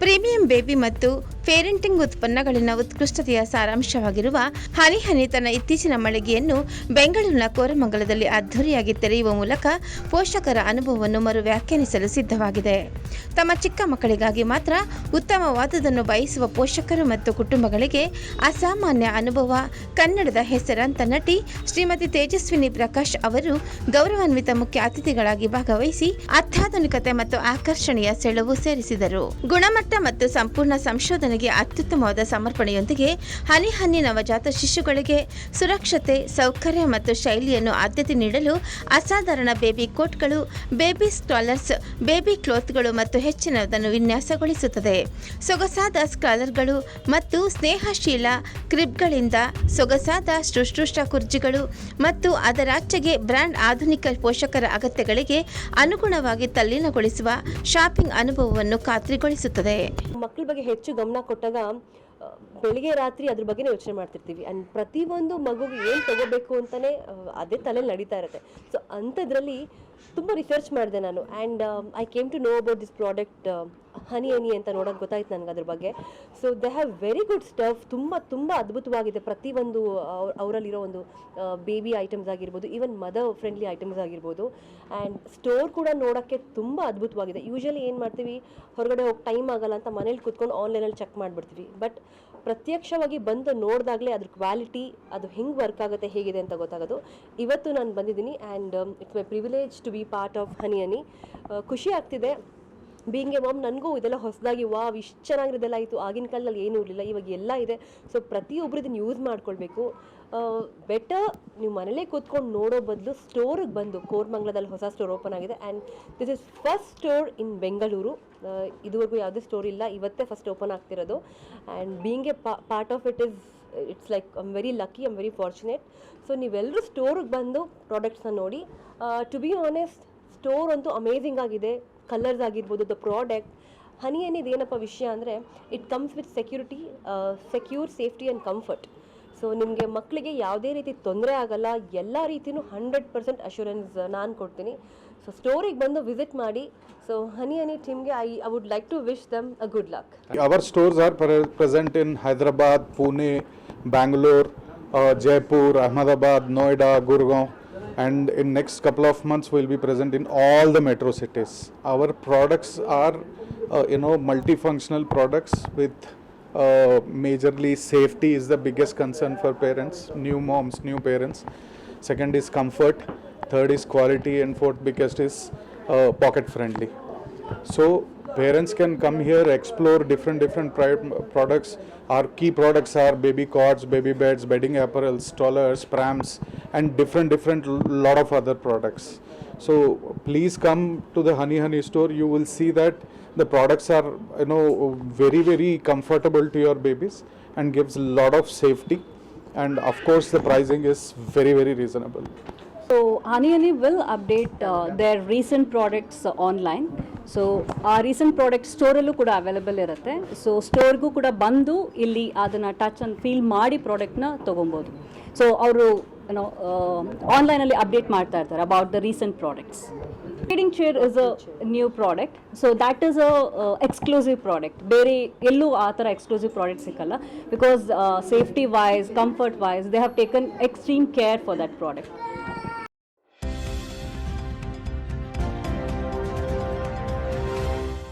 Premium baby ಮತ್ತು parenting ಉತ್ಪನ್ನಗಳಲ್ಲಿನ ಉತ್ಕೃಷ್ಟತೆಯ ಸಾರಾಂಶವಾಗಿರುವ ಹನಿ ಹನಿ ತನ್ನ ಇತ್ತೀಚಿನ ಮಳಿಗೆಯನ್ನು ಬೆಂಗಳೂರಿನ ಕೋರಮಂಗಲದಲ್ಲಿ ಅದ್ದೂರಿಯಾಗಿ ತೆರೆಯುವ ಮೂಲಕ ಪೋಷಕರ ಅನುಭವವನ್ನು ಮರು ವ್ಯಾಖ್ಯಾನಿಸಲು ಸಿದ್ಧವಾಗಿದೆ. ತಮ್ಮ ಚಿಕ್ಕ ಮಕ್ಕಳಿಗಾಗಿ ಮಾತ್ರ ಉತ್ತಮವಾದದನ್ನು ಬಯಸುವ ಪೋಷಕರು ಮತ್ತು ಕುಟುಂಬಗಳಿಗೆ ಅಸಾಮಾನ್ಯ ಅನುಭವ, ಕನ್ನಡದ ಹೆಸರಾಂತ ನಟಿ ಶ್ರೀಮತಿ ತೇಜಸ್ವಿನಿ ಪ್ರಕಾಶ್ ಅವರು ಗೌರವಾನ್ವಿತ ಮುಖ್ಯ ಅತಿಥಿಗಳಾಗಿ ಭಾಗವಹಿಸಿ ಅತ್ಯಾಧುನಿಕತೆ ಮತ್ತು ಆಕರ್ಷಣೀಯ ಸೆಳವು ಸೇರಿಸಿದರು. ಗುಣಮಟ್ಟ ಮತ್ತು ಸಂಪೂರ್ಣ ಸಂಶೋಧನೆಗೆ ಅತ್ಯುತ್ತಮವಾದ ಸಮರ್ಪಣೆಯೊಂದಿಗೆ ಹನಿ ಹನಿ ನವಜಾತ ಶಿಶುಗಳಿಗೆ ಸುರಕ್ಷತೆ, ಸೌಕರ್ಯ ಮತ್ತು ಶೈಲಿಯನ್ನು ಆದ್ಯತೆ ನೀಡಲು ಅಸಾಧಾರಣ ಬೇಬಿ ಕೋಟ್ಗಳು, ಬೇಬಿ ಸ್ಟಾಲರ್ಸ್, ಬೇಬಿ ಕ್ಲೋತ್ಗಳು ಮತ್ತು ಹೆಚ್ಚಿನದನ್ನು ವಿನ್ಯಾಸಗೊಳಿಸುತ್ತದೆ. ಸೊಗಸಾದ ಸ್ಕಾಲರ್ಗಳು ಮತ್ತು ಸ್ನೇಹಶೀಲ ಕ್ರಿಬ್ಗಳಿಂದ ಸೊಗಸಾದ ಶುಶ್ರೂಷ ಕುರ್ಜಿಗಳು ಮತ್ತು ಅದರಾಚೆಗೆ ಬ್ರ್ಯಾಂಡ್ ಆಧುನಿಕ ಪೋಷಕರ ಅಗತ್ಯಗಳಿಗೆ ಅನುಗುಣವಾಗಿ ತಲ್ಲೀನಗೊಳಿಸುವ ಶಾಪಿಂಗ್ ಅನುಭವವನ್ನು ಖಾತ್ರಿಗೊಳಿಸುತ್ತದೆ. ಮಕ್ಕಳ ಬಗ್ಗೆ ಹೆಚ್ಚು ಗಮನ ಕೊಟ್ಟಾಗ ಬೆಳಿಗ್ಗೆ ರಾತ್ರಿ ಅದ್ರ ಬಗ್ಗೆನೇ ಯೋಚನೆ ಮಾಡ್ತಿರ್ತೀವಿ. ಅಂಡ್ ಪ್ರತಿಯೊಂದು ಮಗುಗೆ ಏನು ತಗೋಬೇಕು ಅಂತಲೇ ಅದೇ ತಲೆಯಲ್ಲಿ ನಡೀತಾ ಇರುತ್ತೆ. ಸೊ ಅಂಥದ್ರಲ್ಲಿ ತುಂಬ ರಿಸರ್ಚ್ ಮಾಡಿದೆ ನಾನು. And I came to know about this product honey honey ಅಂತ ನೋಡೋಕೆ ಗೊತ್ತಾಯ್ತು ನನಗೆ ಅದ್ರ ಬಗ್ಗೆ. So they have very good stuff ತುಂಬ ತುಂಬ ಅದ್ಭುತವಾಗಿದೆ. ಪ್ರತಿಯೊಂದು ಅವ್ರ- ಅವರಲ್ಲಿರೋ ಒಂದು ಬೇಬಿ ಐಟಮ್ಸ್ ಆಗಿರ್ಬೋದು ಈವನ್ ಮದರ್ ಫ್ರೆಂಡ್ಲಿ ಐಟಮ್ಸ್ ಆಗಿರ್ಬೋದು. ಆ್ಯಂಡ್ ಸ್ಟೋರ್ ಕೂಡ ನೋಡೋಕ್ಕೆ ತುಂಬ ಅದ್ಭುತವಾಗಿದೆ. ಯೂಶಲಿ ಏನು ಮಾಡ್ತೀವಿ, ಹೊರಗಡೆ ಹೋಗಿ ಟೈಮ್ ಆಗಲ್ಲ ಅಂತ ಮನೇಲಿ ಕುತ್ಕೊಂಡು ಆನ್ಲೈನಲ್ಲಿ ಚೆಕ್ ಮಾಡಿಬಿಡ್ತೀವಿ. ಬಟ್ ಪ್ರತ್ಯಕ್ಷವಾಗಿ ಬಂದು ನೋಡಿದಾಗಲೇ ಅದ್ರ ಕ್ವಾಲಿಟಿ ಅದು ಹೆಂಗೆ ವರ್ಕ್ ಆಗುತ್ತೆ, ಹೇಗಿದೆ ಅಂತ ಗೊತ್ತಾಗೋದು. ಇವತ್ತು ನಾನು ಬಂದಿದ್ದೀನಿ and it's my privilege to be part of honey honey. ಖುಷಿ ಆಗ್ತಿದೆ. ಬೀಂಗ್ ಮಾಮ್ ನನಗೂ ಇದೆಲ್ಲ ಹೊಸದಾಗಿ, ವಾವ್, ಇಷ್ಟು ಚೆನ್ನಾಗಿರೋದೆಲ್ಲ ಆಯಿತು. ಆಗಿನ ಕಾಲದಲ್ಲಿ ಏನೂ ಇರಲಿಲ್ಲ, ಇವಾಗ ಎಲ್ಲ ಇದೆ. ಸೊ ಪ್ರತಿಯೊಬ್ಬರು ಇದನ್ನು ಯೂಸ್ ಮಾಡ್ಕೊಳ್ಬೇಕು. ಬೆಟರ್ ನೀವು ಮನೇಲೇ ಕೂತ್ಕೊಂಡು ನೋಡೋ ಬದಲು ಸ್ಟೋರಿಗೆ ಬಂದು, ಕೋರ್ಮಂಗ್ಲದಲ್ಲಿ ಹೊಸ ಸ್ಟೋರ್ ಓಪನ್ ಆಗಿದೆ. And this is first store in Bengaluru ಇದುವರೆಗೂ ಯಾವುದೇ ಸ್ಟೋರ್ ಇಲ್ಲ. ಇವತ್ತೇ ಫಸ್ಟ್ ಓಪನ್ ಆಗ್ತಿರೋದು. And being a part of it is it's like I'm very lucky I'm very fortunate so ನೀವೆಲ್ಲರೂ ಸ್ಟೋರಿಗೆ ಬಂದು ಪ್ರಾಡಕ್ಟ್ಸ್ನ ನೋಡಿ. ಟು ಬಿ ಆನೆಸ್ಟ್ ಸ್ಟೋರ್ ಅಂತೂ ಅಮೇಝಿಂಗ್ ಆಗಿದೆ. ಕಲರ್ಸ್ ಆಗಿರ್ಬೋದು ದ ಪ್ರಾಡಕ್ಟ್ ಹನಿ ಏನಿದೆ ಏನಪ್ಪ ವಿಷಯ ಅಂದರೆ it comes with security secure safety and comfort so ನಿಮಗೆ ಮಕ್ಕಳಿಗೆ ಯಾವುದೇ ರೀತಿ ತೊಂದರೆ ಆಗಲ್ಲ, ಎಲ್ಲ ರೀತಿಯೂ ಹಂಡ್ರೆಡ್ ಪರ್ಸೆಂಟ್ ಅಶ್ಯೂರೆನ್ಸ್ ನಾನು ಕೊಡ್ತೀನಿ. ಸೊ ಸ್ಟೋರಿಗೆ ಬಂದು ವಿಸಿಟ್ ಮಾಡಿ. ಸೊ ಹನಿ ಹನಿ ಟೀಮ್ಗೆ I I would like to wish them a good luck our stores are present in Hyderabad Pune Bangalore Jaipur Ahmedabad Noida Gurgaon and in next couple of months we'll be present in all the metro cities. Our products are, uh, you know, multifunctional products with uh, majorly safety is the biggest concern for parents, new moms, new parents. Second is comfort. Third is quality, and fourth biggest is uh, pocket friendly. So parents can come here, explore different different products. Our key products are baby cots, baby beds, bedding apparel, strollers, prams, and different different lot of other products. So please come to the Honey Honey store. You will see that the products are you know very very comfortable to your babies and gives a lot of safety. And of course the pricing is very very reasonable. So Honey Honey will update uh, their recent products uh, online. So ಆ recent product ಸ್ಟೋರಲ್ಲೂ ಕೂಡ available ಇರುತ್ತೆ. So ಸ್ಟೋರ್ಗೂ ಕೂಡ ಬಂದು ಇಲ್ಲಿ ಅದನ್ನು touch and feel ಮಾಡಿ ಪ್ರಾಡಕ್ಟ್ನ ತೊಗೊಬೋದು. ಸೊ ಅವರು ಏನೋ ಆನ್ಲೈನಲ್ಲಿ ಅಪ್ಡೇಟ್ ಮಾಡ್ತಾ ಇರ್ತಾರೆ about the recent products reading chair is a new product so that is a exclusive product ಬೇರೆ ಎಲ್ಲೂ ಆ ಥರ ಎಕ್ಸ್ಕ್ಲೂಸಿವ್ ಪ್ರಾಡಕ್ಟ್ ಸಿಕ್ಕಲ್ಲ. Because safety wise comfort wise they have taken extreme care for that product